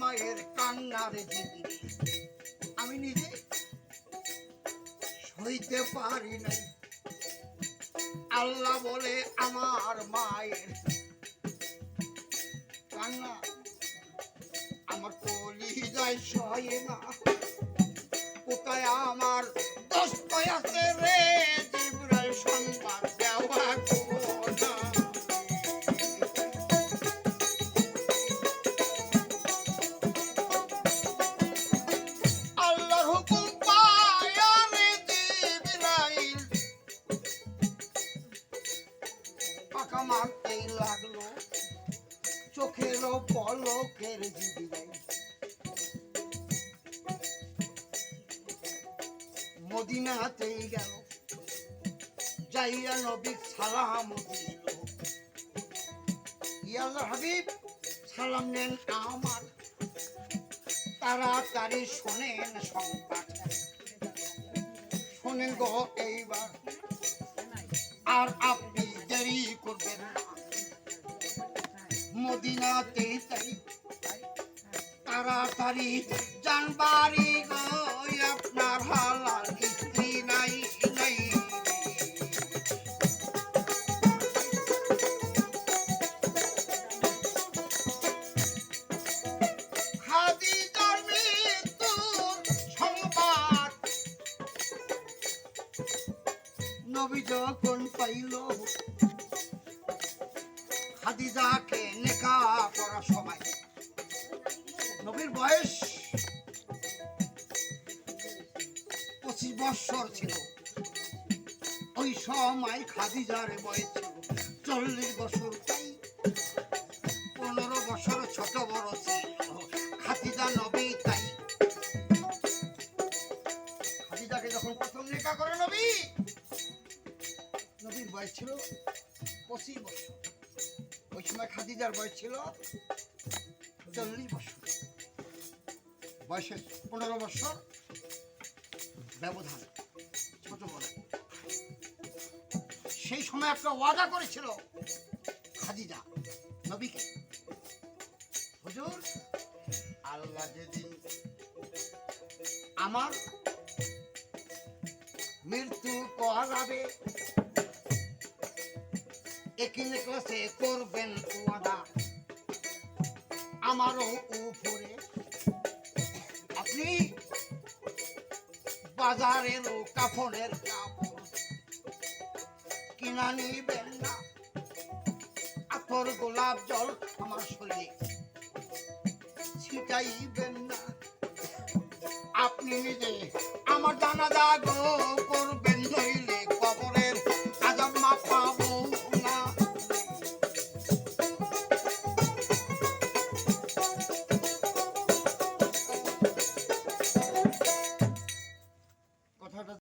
মায়ের কান্নার জিবি আমি নিজে সইতে পারি নাই। আল্লাহ বলে আমার মায়ের কান্না আমার কলি যায় সয়ে না। কোথায় আমার মারতেই লাগল চোখেরও পলকের গেল, যাইয়া নবী সালাম দিল। হাবিব, সালাম নেন আমার। শোনেন সংবাদ। শোনেন গো এইবার। আর আপনি দেরি করবেন মদিনাতে তাই তাড়াতাড়ি জানবারি গো আপনার হালাল স্ত্রী নাই নাই। খাদিজার মৃত্যুর সংবাদ। নবী যখন পাইল খাদিজাকে নেকা করার সময়। নবীর বয়স পঁচিশ বৎসর ছিল। ওই সময় খাদিজার বয়স ছিল চল্লিশ বছর। তাই পনেরো বছর ছোট বড় ছিল। খাদিজা নবী তাই। খাদিজাকে যখন প্রথম নেকা করে নবী, নবীর বয়স ছিল পঁচিশ বছর। ওই সময় খাদিজার বয়স ছিল চল্লিশ বছর। বয়সের পনেরো বছর ব্যবধান, ছোট বড় সেই সময় একটা ওয়াদা করেছিল খাদিজা নবীকে। হুজুর, আল্লাহ যেদিন আমার মৃত্যু করাবে একই নেকলেসে করবেন ওয়াদা। আমারও উপরে। আপনি বাজারের কাফনের কাপড় কিনা নিবেন না। আতর গোলাপ জল আমার শরীরে ছিটাইবেন না। আপনি নিজে আমার জানাজা গো করবেন